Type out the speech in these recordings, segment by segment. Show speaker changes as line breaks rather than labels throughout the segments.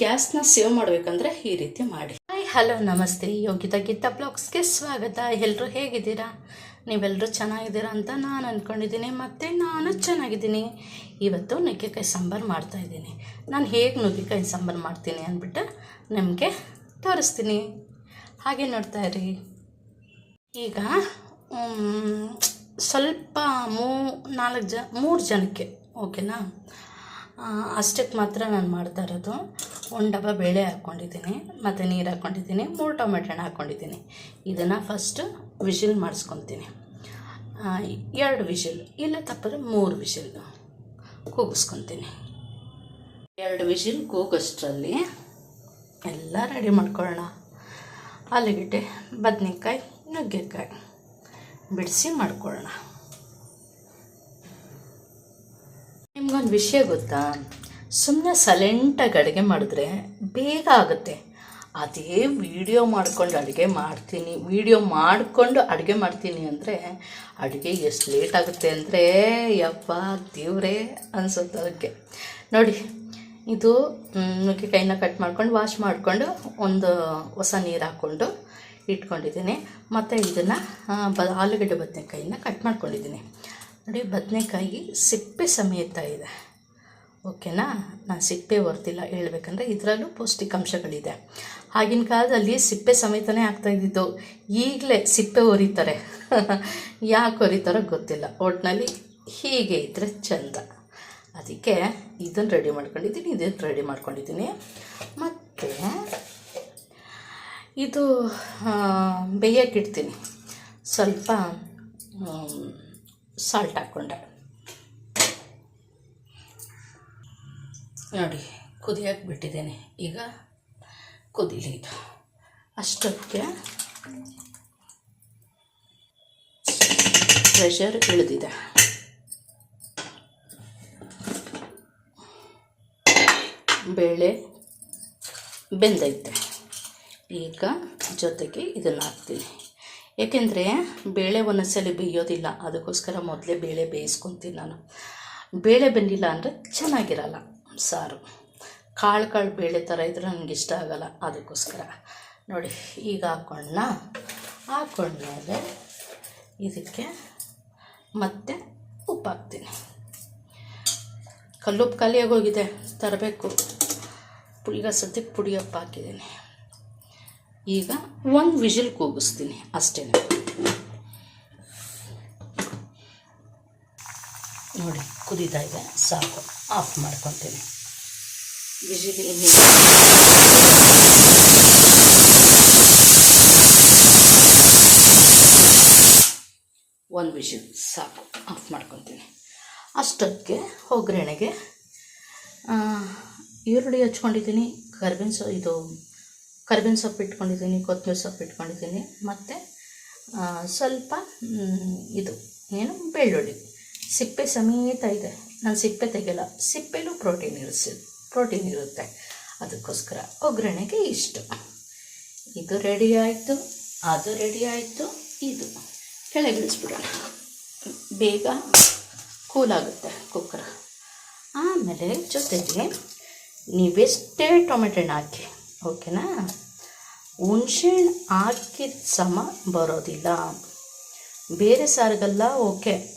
ಗ್ಯಾಸ್ನ save ಮಾಡಬೇಕಂದ್ರೆ ಈ ರೀತಿ ಮಾಡಿ. ಹಾಯ್ ಹಲೋ ನಮಸ್ತೆ. ಯೋಗಿತಾ ಗೀತಾ ಬ್ಲಾಗ್ಸ್ಗೆ ಸ್ವಾಗತ. ಎಲ್ಲರೂ ಹೇಗಿದ್ದೀರಾ? ನೀವೆಲ್ಲರೂ ಚೆನ್ನಾಗಿದ್ದೀರಾ ಅಂತ ನಾನು ಅಂದ್ಕೊಂಡಿದ್ದೀನಿ ಮತ್ತು ನಾನು ಚೆನ್ನಾಗಿದ್ದೀನಿ. ಇವತ್ತು ನುಗ್ಗೆಕಾಯಿ ಸಾಂಬಾರು ಮಾಡ್ತಾಯಿದ್ದೀನಿ ನಾನು ಹೇಗೆ ನುಗ್ಗೆಕಾಯಿ ಸಾಂಬಾರು ಮಾಡ್ತೀನಿ ಅಂದ್ಬಿಟ್ಟು ನಿಮಗೆ ತೋರಿಸ್ತೀನಿ. ಹಾಗೆ ನೋಡ್ತಾ ಇರಿ. ಈಗ ಸ್ವಲ್ಪ ಮೂ, ನಾಲ್ಕು ಜ, ಮೂರು ಜನಕ್ಕೆ, ಓಕೆನಾ? ಅಷ್ಟಕ್ಕೆ ಮಾತ್ರ ನಾನು ಮಾಡ್ತಾ ಇರೋದು. ಒಂದು ಡಬ್ಬ ಬೇಳೆ ಹಾಕ್ಕೊಂಡಿದ್ದೀನಿ, ಮತ್ತು ನೀರು ಹಾಕ್ಕೊಂಡಿದ್ದೀನಿ, ಮೂರು ಟೊಮೆಟೊ ಹಣ್ಣು ಹಾಕ್ಕೊಂಡಿದ್ದೀನಿ. ಇದನ್ನು ಫಸ್ಟ್ ವಿಷಿಲ್ ಮಾಡಿಸ್ಕೊತೀನಿ. ಎರಡು ವಿಷಿಲ್, ಇಲ್ಲ ತಪ್ಪಿದ್ರೆ ಮೂರು ವಿಷಿಲ್ ಕೂಗಿಸ್ಕೊತೀನಿ. ಎರಡು ವಿಷಿಲ್ ಕೂಗಷ್ಟರಲ್ಲಿ ಎಲ್ಲ ರೆಡಿ ಮಾಡ್ಕೊಳ್ಳೋಣ. ಆಲೂಗಡ್ಡೆ, ಬದನೆಕಾಯಿ, ನುಗ್ಗೆಕಾಯಿ ಬಿಡಿಸಿ ಮಾಡ್ಕೊಳ್ಳೋಣ. ನಿಮ್ಗೊಂದು ವಿಷಯ ಗೊತ್ತಾ? ಸುಮ್ಮನೆ ಸೈಲೆಂಟಾಗಿ ಅಡುಗೆ ಮಾಡಿದ್ರೆ ಬೇಗ ಆಗುತ್ತೆ. ಅದೇ ವಿಡಿಯೋ ಮಾಡ್ಕೊಂಡು ಅಡುಗೆ ಮಾಡ್ತೀನಿ ವಿಡಿಯೋ ಮಾಡಿಕೊಂಡು ಅಡುಗೆ ಮಾಡ್ತೀನಿ ಅಂದರೆ ಅಡುಗೆ ಎಷ್ಟು ಲೇಟ್ ಆಗುತ್ತೆ ಅಂದರೆ ಯಪ್ಪ ದೇವ್ರೇ ಅನಿಸುತ್ತೆ ಅದಕ್ಕೆ. ನೋಡಿ, ಇದು ನುಗ್ಗೆಕಾಯಿನ ಕಟ್ ಮಾಡ್ಕೊಂಡು ವಾಶ್ ಮಾಡಿಕೊಂಡು ಒಂದು ಹೊಸ ನೀರು ಹಾಕ್ಕೊಂಡು ಇಟ್ಕೊಂಡಿದ್ದೀನಿ. ಮತ್ತು ಇದನ್ನು ಬ, ಆಲೂಗಡ್ಡೆ ಬದನೆಕಾಯಿನ ಕಟ್ ಮಾಡ್ಕೊಂಡಿದ್ದೀನಿ. ನೋಡಿ, ಬದನೆಕಾಯಿ ಸಿಪ್ಪೆ ಸಮೇತ ಇದೆ. ಓಕೆನಾ? ನಾನು ಸಿಪ್ಪೆ ಹೊರ್ತಿಲ್ಲ ಹೇಳ್ಬೇಕಂದ್ರೆ ಇದರಲ್ಲೂ ಪೌಷ್ಟಿಕಾಂಶಗಳಿದೆ. ಆಗಿನ ಕಾಲದಲ್ಲಿ ಸಿಪ್ಪೆ ಸಮೇತನೇ ಆಗ್ತಾಯಿದ್ದಿದ್ದು ಈಗಲೇ ಸಿಪ್ಪೆ ಹೊರಿತಾರೆ ಯಾಕೆ ಹೊರಿತಾರೋ ಗೊತ್ತಿಲ್ಲ. ಒಟ್ಟಿನಲ್ಲಿ ಹೀಗೆ ಇದ್ದರೆ ಚಂದ. ಅದಕ್ಕೆ ಇದನ್ನು ರೆಡಿ ಮಾಡ್ಕೊಂಡಿದ್ದೀನಿ ಇದನ್ನು ರೆಡಿ ಮಾಡ್ಕೊಂಡಿದ್ದೀನಿ. ಮತ್ತು ಇದು ಬೇಯಕ್ಕಿಡ್ತೀನಿ ಸ್ವಲ್ಪ ಸಾಲ್ಟ್ ಹಾಕ್ಕೊಂಡೆ ನೋಡಿ ಕುದಿಯಕ್ಕೆ ಬಿಟ್ಟಿದ್ದೇನೆ ಈಗ ಕುದಿಲಿ ಇದು. ಅಷ್ಟಕ್ಕೆ ಪ್ರೆಷರ್ ಇಳಿದಿದೆ. ಬೇಳೆ ಬೆಂದೈತೆ. ಈಗ ಜೊತೆಗೆ ಇದನ್ನು ಹಾಕ್ತೀನಿ. ಏಕೆಂದರೆ ಬೇಳೆ ಒಂದೊಂದ್ಸಲಿ ಬೇಯೋದಿಲ್ಲ, ಅದಕ್ಕೋಸ್ಕರ ಮೊದಲೇ ಬೇಳೆ ಬೇಯಿಸ್ಕೊತೀನಿ ನಾನು. ಬೇಳೆ ಬೆಂದಿಲ್ಲ ಅಂದರೆ ಚೆನ್ನಾಗಿರಲ್ಲ. ಸಾರು. ಕಾಳು ಕಾಳು ಬೇಳೆ ಥರ ಇದ್ರೆ ನನಗೆ ಇಷ್ಟ ಆಗಲ್ಲ, ಅದಕ್ಕೋಸ್ಕರ. ನೋಡಿ, ಈಗ ಹಾಕ್ಕೊಂಡ ಹಾಕ್ಕೊಂಡ್ಮೇಲೆ ಇದಕ್ಕೆ ಮತ್ತೆ ಉಪ್ಪು ಹಾಕ್ತೀನಿ. ಕಲ್ಲುಪ್ಪು ಖಾಲಿಯಾಗಿ ಹೋಗಿದೆ ತರಬೇಕು. ಈಗ ಸದ್ಯಕ್ಕೆ ಪುಡಿಯಪ್ಪ ಹಾಕಿದ್ದೀನಿ. ಈಗ ಒಂದು ವಿಜಿಲ್ ಕೂಗಿಸ್ತೀನಿ ಅಷ್ಟೇ ನೋಡಿ ಕುದೀತಾ ಇದೆ. ಸಾಕು ಆಫ್ ಮಾಡ್ಕೊತೀನಿ. ಬಿಸಿಲಿ ಒಂದು ವಿಷಲ್ ಸಾಕು ಆಫ್ ಮಾಡ್ಕೊತೀನಿ. ಅಷ್ಟಕ್ಕೆ ಒಗ್ಗರಣೆಗೆ ಈರುಳ್ಳಿ ಹಚ್ಕೊಂಡಿದ್ದೀನಿ ಕರ್ಬೇವಿನ ಸೊ ಇದು ಕರ್ಬೇವಿನ ಸೊಪ್ಪು ಇಟ್ಕೊಂಡಿದ್ದೀನಿ ಕೊತ್ತಂಬರಿ ಸೊಪ್ಪು ಇಟ್ಕೊಂಡಿದ್ದೀನಿ ಮತ್ತು ಸ್ವಲ್ಪ ಇದು ಏನು ಬೆಳ್ಳುಳ್ಳಿ. ಸಿಪ್ಪೆ ಸಮೇತ ಇದೆ. ನಾನು ಸಿಪ್ಪೆ ತೆಗೆಯಲ್ಲ, ಸಿಪ್ಪೆಲೂ ಪ್ರೋಟೀನ್ ಇರಿಸಿ ಪ್ರೋಟೀನ್ ಇರುತ್ತೆ. ಅದಕ್ಕೋಸ್ಕರ ಒಗ್ಗರಣೆಗೆ ಇಷ್ಟು. ಇದು ರೆಡಿ ಆಯಿತು, ಅದು ರೆಡಿ ಆಯಿತು, ಇದು. ಕೆಳಗಿಳಿಸ್ಬಿಡೋಣ ಬೇಗ ಕೂಲಾಗುತ್ತೆ ಕುಕ್ಕರ್ ಆಮೇಲೆ ಜೊತೆಗೆ ನೀವೆಷ್ಟೇ ಟೊಮೆಟೊ ಹಣ್ಣು ಹಾಕಿ ಓಕೆನಾ ಹುಣ್ಸೆಹಣ್ಣು ಹಾಕಿದ ಸಮ ಬರೋದಿಲ್ಲ. ಬೇರೆ ಸಾರಿಗೆಲ್ಲ ಓಕೆ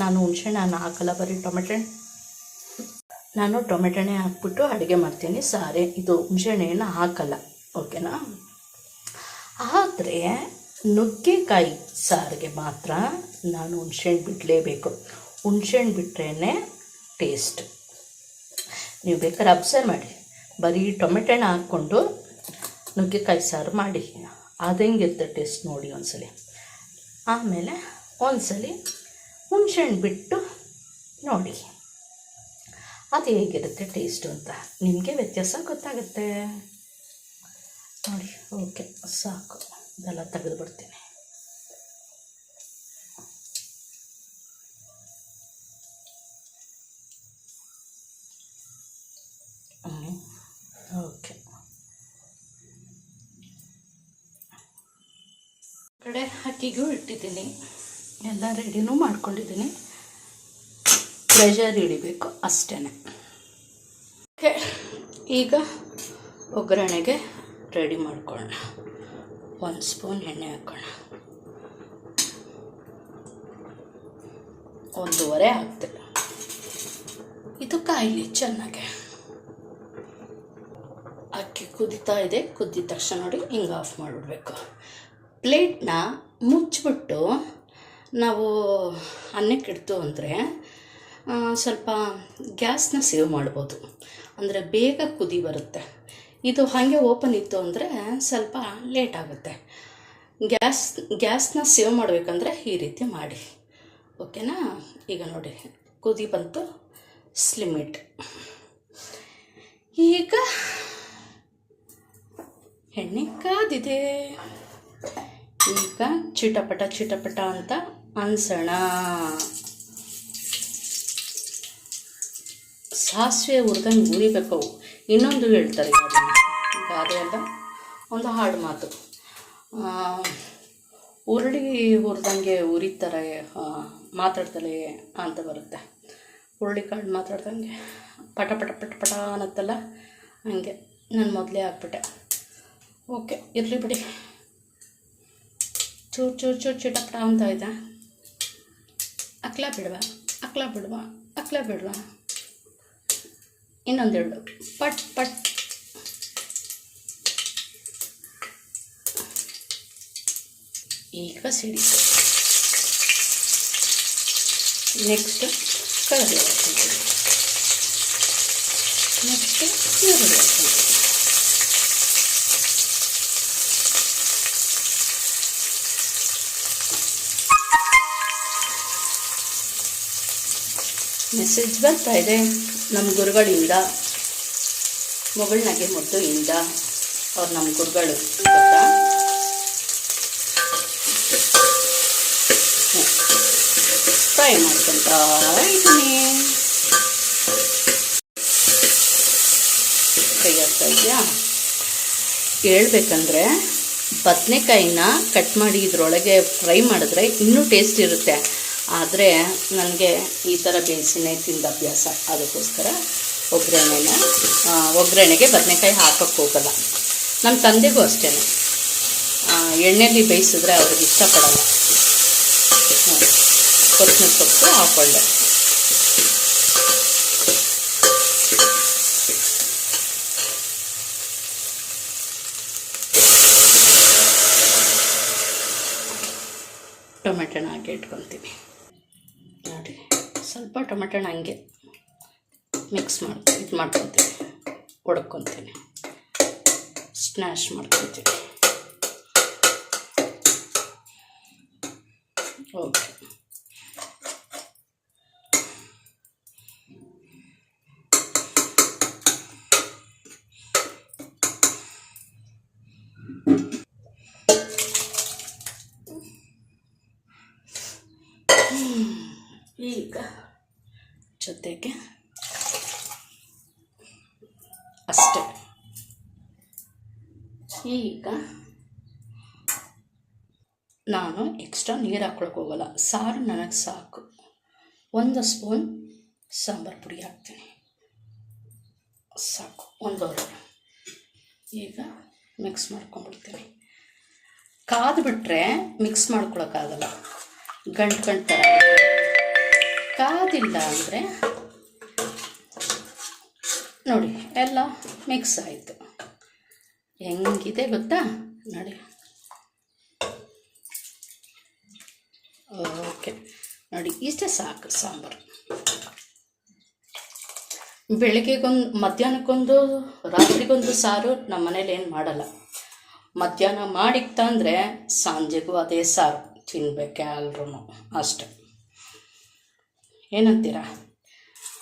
ನಾನು ಹುಣಸೆಹಣ್ಣು ನಾನು ಹಾಕಲ್ಲ, ಬರೀ ಟೊಮೆಟೊ ನಾನು ಟೊಮೆಟೊನೇ ಹಾಕ್ಬಿಟ್ಟು ಅಡುಗೆ ಮಾಡ್ತೀನಿ, ಸಾರೆ. ಇದು ಹುಣ್ಸೆಹಣ್ಣು ಹಾಕಲ್ಲ, ಓಕೆನಾ? ಆದರೆ ನುಗ್ಗೆಕಾಯಿ ಸಾರಿಗೆ ಮಾತ್ರ ನಾನು ಹುಣ್ಸೆಹಣ್ಣು ಬಿಡಲೇಬೇಕು. ಹುಣ್ಸೆಹಣ್ಣು ಬಿಟ್ರೇ ಟೇಸ್ಟ್ ನೀವು ಬೇಕಾದ್ರೆ ಅಬ್ಸರ್ವ್ ಮಾಡಿ. ಬರೀ ಟೊಮೆಟೊನ ಹಾಕ್ಕೊಂಡು ನುಗ್ಗೆಕಾಯಿ ಸಾರು ಮಾಡಿ. ಅದು ಹೆಂಗಿರುತ್ತೆ ಟೇಸ್ಟ್ ನೋಡಿ ಒಂದ್ಸಲಿ. ಆಮೇಲೆ ಒಂದ್ಸಲಿ ಹುಣ್ಸೆಹಣ್ಣು ಬಿಟ್ಟು ನೋಡಿ. ಅದು ಹೇಗಿರುತ್ತೆ ಟೇಸ್ಟು ಅಂತ? ನಿಮಗೆ ವ್ಯತ್ಯಾಸ ಗೊತ್ತಾಗುತ್ತೆ. ನೋಡಿ, ಓಕೆ, ಸಾಕು. ಇದೆಲ್ಲ ತೆಗೆದು ಬಿಡ್ತೀನಿ. ಓಕೆ. ಕಡೆ ಅಕ್ಕಿಗೂ ಇಟ್ಟಿದ್ದೀನಿ. ಎಲ್ಲ ರೆಡಿನೂ ಮಾಡ್ಕೊಂಡಿದ್ದೀನಿ. ಪ್ರೆಷರ್ ಇಳಿಬೇಕು ಅಷ್ಟೇ ಈಗ ಒಗ್ಗರಣೆಗೆ ರೆಡಿ ಮಾಡ್ಕೊಳ್ಳೋಣ. ಒಂದು ಸ್ಪೂನ್ ಎಣ್ಣೆ ಹಾಕೋಣ. ಒಂದೂವರೆ ಹಾಕ್ತೆ ಇದು ಕಾಯಿಲಿ ಚೆನ್ನಾಗೆ. ಅಕ್ಕಿ ಕುದೀತಾ ಇದೆ, ಕುದ್ದಿದ ತಕ್ಷಣ ನೋಡಿ ಹಿಂಗೆ ಆಫ್ ಮಾಡಿಬಿಡ್ಬೇಕು. ಪ್ಲೇಟ್ನ ಮುಚ್ಚಿಬಿಟ್ಟು ನಾವು ಅನ್ನಕ್ಕೆ ಇಡ್ತು ಅಂದರೆ ಸ್ವಲ್ಪ ಗ್ಯಾಸ್ನ ಸೇವ್ ಮಾಡ್ಬೋದು. ಅಂದರೆ ಬೇಗ ಕುದಿ ಬರುತ್ತೆ. ಇದು ಹಾಗೆ ಓಪನ್ ಇತ್ತು ಅಂದರೆ ಸ್ವಲ್ಪ ಲೇಟ್ ಆಗುತ್ತೆ. ಗ್ಯಾಸ್, ಗ್ಯಾಸ್ನ ಸೇವ್ ಮಾಡಬೇಕಂದ್ರೆ ಈ ರೀತಿ ಮಾಡಿ. ಓಕೆನಾ? ಈಗ ನೋಡಿ, ಕುದಿ ಬಂತು ಸ್ಲಿಮಿಟ್. ಈಗ ಎಣ್ಣೆ ಕಾದಿದೆ. ಈಗ ಚಿಟಪಟ ಚಿಟಪಟ ಅಂತ ಅನ್ಸೋಣ. ಸಾಸಿವೆ ಹುರಿದಂಗೆ ಉರಿಬೇಕು. ಅವು ಇನ್ನೊಂದು ಹೇಳ್ತಾರೆ ಗಾದೆ. ಅಲ್ಲ ಒಂದು ಹಾಡು ಮಾತು. ಉರುಳಿ ಹುರಿದಂಗೆ ಉರಿತಾರೆ ಮಾತಾಡ್ತಾರೆ ಅಂತ ಬರುತ್ತೆ. ಹುರುಳಿ ಕಾಳು ಮಾತಾಡ್ದಂಗೆ ಪಟ ಪಟ ಪಟ ಪಟ ಅನ್ನತ್ತಲ್ಲ, ಹಂಗೆ ನಾನು ಮೊದಲೇ ಹಾಕ್ಬಿಟ್ಟೆ ಓಕೆ, ಇರಲಿ ಬಿಡಿ. ಚೂರು ಚೂರು ಚೂರು ಚಿಟಪಟ ಅಂತ ಆಯ್ತಾ ಅಕ್ಲ ಬಿಡುವ ಅಕ್ಲ ಬಿಡುವ ಅಕ್ಲ ಬಿಡುವ ಇನ್ನೊಂದೆರಡು ಪಟ್ ಪಟ್ ಈಗ ಸಿಡಿತು ನೆಕ್ಸ್ಟ್ ಕಡಲೆ ಹಾಕ್ಕೊಂತೀವಿ ನೆಕ್ಸ್ಟ್ ಈರುಳ್ಳಿ ಮೆಸೇಜ್ ಬರ್ತಾ ಇದೆ. ನಮ್ಮ ಗುರುಗಳಿಂದ, ಮೊಗಳನಾಗೆ ಮುದ್ದು ಇಂದ ಅವ್ರು ನಮ್ಮ ಗುರುಗಳು, ಗೊತ್ತಾ? ಫ್ರೈ ಮಾಡ್ಕೊಂತ ಇದ್ದೀನಿ. ಕೈ ಆಗ್ತಾ ಇದೆಯಾ? ಹೇಳ್ಬೇಕಂದ್ರೆ, ಬದನೆಕಾಯಿನ ಕಟ್ ಮಾಡಿ ಇದರೊಳಗೆ ಫ್ರೈ ಮಾಡಿದ್ರೆ ಇನ್ನೂ ಟೇಸ್ಟ್ ಇರುತ್ತೆ. ಆದರೆ ನನಗೆ ಈ ಥರ ಬೇಯಿಸಿನೇ ತಿಂದ ಅಭ್ಯಾಸ ಅದಕ್ಕೋಸ್ಕರ ಒಗ್ಗರಣೆನ ಒಗ್ಗರಣೆಗೆ ಬದನೆಕಾಯಿ ಹಾಕೋಕ್ಕೆ ಹೋಗಲ್ಲ. ನಮ್ಮ ತಂದೆಗೂ ಅಷ್ಟೇ ಎಣ್ಣೆಯಲ್ಲಿ ಬೇಯಿಸಿದ್ರೆ ಅವ್ರಿಗೆ ಇಷ್ಟಪಡಲ್ಲ. ಕೊತ್ತಂಬರಿ ಸೊಪ್ಪು ಹಾಕ್ಕೊಂಡೆ. ಟೊಮೆಟೊನ ಹಾಕಿ ಇಟ್ಕೊತೀನಿ. ಸ್ವಲ್ಪ ಟೊಮೆಟೊ ಹಂಗೆ ಮಿಕ್ಸ್ ಮಾಡಿ ಇದು ಮಾಡ್ಕೊತೀನಿ. ಹೊಡ್ಕೊತೀನಿ ಸ್ನ್ಯಾಶ್ ಮಾಡ್ಕೊತೀನಿ. ಓಕೆ. ಅಷ್ಟೇ. ಈಗ ನಾನು ಎಕ್ಸ್ಟ್ರಾ ನೀರು ಹಾಕ್ಕೊಳಕ್ಕೆ ಹೋಗಲ್ಲ. ಸಾರು ನನಗೆ ಸಾಕು. ಒಂದು ಸ್ಪೂನ್ ಸಾಂಬಾರು ಪುಡಿ ಹಾಕ್ತೀನಿ. ಸಾಕು, ಒಂದೂವರೆ. ಈಗ ಮಿಕ್ಸ್ ಮಾಡ್ಕೊಂಡ್ಬಿಡ್ತೀನಿ. ಕಾದ್ಬಿಟ್ರೆ ಮಿಕ್ಸ್ ಮಾಡ್ಕೊಳಕ್ಕಾಗಲ್ಲ ಗಂಟು ಗಂಟು ಥರ. ಕಾದಿಲ್ಲ ಅಂದರೆ ನೋಡಿ, ಎಲ್ಲ ಮಿಕ್ಸ್ ಆಯಿತು. ಹೆಂಗಿದೆ ಗೊತ್ತಾ? ನೋಡಿ. ಓಕೆ ನೋಡಿ, ಇಷ್ಟೇ ಸಾಕು ಸಾಂಬಾರು. ಬೆಳಗ್ಗೆಗೊಂದು, ಮಧ್ಯಾಹ್ನಕ್ಕೊಂದು, ರಾತ್ರಿಗೊಂದು ಸಾರು ನಮ್ಮ ಮನೇಲಿ ಏನು ಮಾಡಲ್ಲ. ಮಧ್ಯಾಹ್ನ ಮಾಡಿತ್ತಂದರೆ ಸಾಂಜೆಗೂ ಅದೇ ಸಾರು, ತಿನ್ಬೇಕು ಎಲ್ರೂ ಅಷ್ಟೆ. ಏನಂತೀರಾ?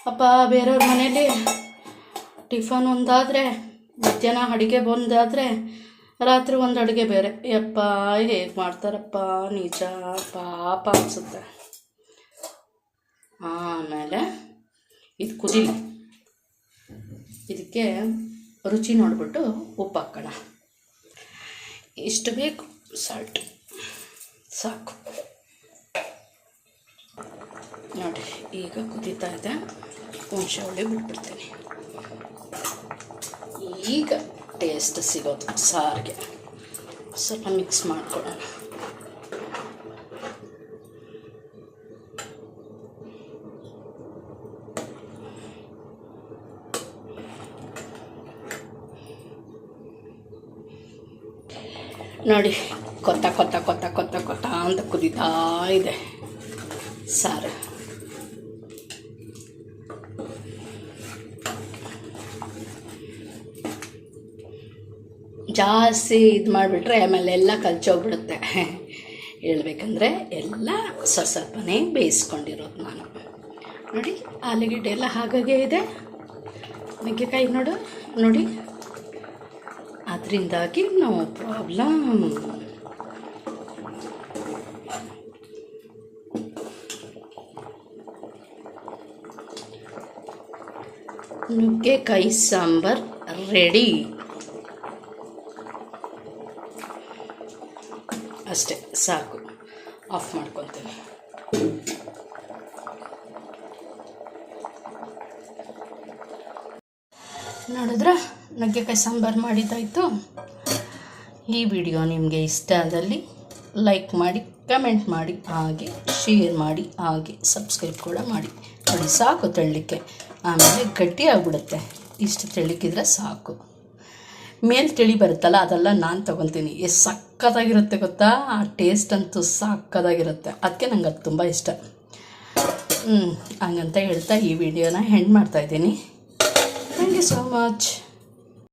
ಅಪ್ಪ, ಬೇರೆಯವ್ರ ಮನೇಲಿ? ಟಿಫನ್ ಒಂದಾದರೆ, ಮಧ್ಯಾಹ್ನ ಅಡುಗೆ ಬಂದಾದರೆ, ರಾತ್ರಿ ಒಂದು ಅಡುಗೆ ಬೇರೆ. ಯಪ್ಪ, ಹೇಗೆ ಮಾಡ್ತಾರಪ್ಪ, ನಿಜ, ಪಾಪ ಅನಿಸುತ್ತೆ. ಆಮೇಲೆ ಇದು ಕುದಿ ಇದಕ್ಕೆ ರುಚಿ ನೋಡಿಬಿಟ್ಟು ಉಪ್ಪು ಹಾಕೋಣ. ಇಷ್ಟು ಬೇಕು ಸಾಲ್ಟ್ ಸಾಕು. ನೋಡಿ, ಈಗ ಕುದೀತಾ ಇದೆ. ಹುಣಸೆ ಹುಳಿ ಬಿಟ್ಬಿಡ್ತೀನಿ. ಈಗ ಟೇಸ್ಟ್ ಸಿಗೋದು ಸಾರಿಗೆ. ಸ್ವಲ್ಪ ಮಿಕ್ಸ್ ಮಾಡ್ಕೊಳ್ಳೋಣ. ನೋಡಿ, ಕೊತ್ತ ಕೊತ್ತ ಕೊತ್ತ ಕೊತ್ತ ಕೊತ್ತ ಅಂತ ಕುದೀತಾ ಇದೆ ಸಾರು. ಜಾಸ್ತಿ ಇದು ಮಾಡಿಬಿಟ್ರೆ ಆಮೇಲೆ ಎಲ್ಲ ಕಲ್ಚೋಗ್ಬಿಡುತ್ತೆ. ಹೇಳಬೇಕಂದ್ರೆ ಎಲ್ಲ ಸ್ವಲ್ಪ ಸ್ವಲ್ಪನೇ ಬೇಯಿಸ್ಕೊಂಡಿರೋದು ನಾನು. ನೋಡಿ, ಆಲೂಗೆಡ್ಡೆ ಎಲ್ಲ ಹಾಗಾಗೆ ಇದೆ. ನುಗ್ಗೆಕಾಯಿ ನೋಡು, ನೋಡಿ. ಅದರಿಂದಾಗಿ ನೋ ಪ್ರಾಬ್ಲಮ್. ನುಗ್ಗೆಕಾಯಿ ಸಾಂಬಾರ್ ರೆಡಿ. ಅಷ್ಟೇ, ಸಾಕು. ಆಫ್ ಮಾಡ್ಕೊತೀನಿ. ನೋಡಿದ್ರೆ? ನುಗ್ಗೆಕಾಯಿ ಸಾಂಬಾರು ಮಾಡಿದ್ದಾಯಿತು. ಈ ವಿಡಿಯೋ ನಿಮಗೆ ಇಷ್ಟ ಆದಲ್ಲಿ ಲೈಕ್ ಮಾಡಿ ಕಮೆಂಟ್ ಮಾಡಿ, ಹಾಗೆ ಶೇರ್ ಮಾಡಿ, ಹಾಗೆ ಸಬ್ಸ್ಕ್ರೈಬ್ ಕೂಡ ಮಾಡಿ. ನೋಡಿ, ಸಾಕು ತೆಳ್ಳಲಿಕ್ಕೆ ಆಮೇಲೆ ಗಟ್ಟಿ ಆಗಿಬಿಡುತ್ತೆ. ಇಷ್ಟು ತಳ್ಳಿಕ್ಕಿದ್ರೆ ಸಾಕು. ಮೇಲೆ ತಿಳಿ ಬರುತ್ತಲ್ಲ, ಅದೆಲ್ಲ ನಾನು ತೊಗೊತೀನಿ ಎಷ್ಟು ಸಕ್ಕತ್ತಾಗಿರುತ್ತೆ ಗೊತ್ತಾ? ಆ ಟೇಸ್ಟ್ ಅಂತೂ ಸಕ್ಕದಾಗಿರುತ್ತೆ ಅದಕ್ಕೆ ನಂಗೆ ಅದು ತುಂಬ ಇಷ್ಟ. ಹ್ಞೂ ಹಂಗಂತ ಹೇಳ್ತಾ ಈ ವಿಡಿಯೋನ ಹೆಂಡ್ ಮಾಡ್ತಾಯಿದ್ದೀನಿ ಥ್ಯಾಂಕ್ ಯು ಸೋ ಮಚ್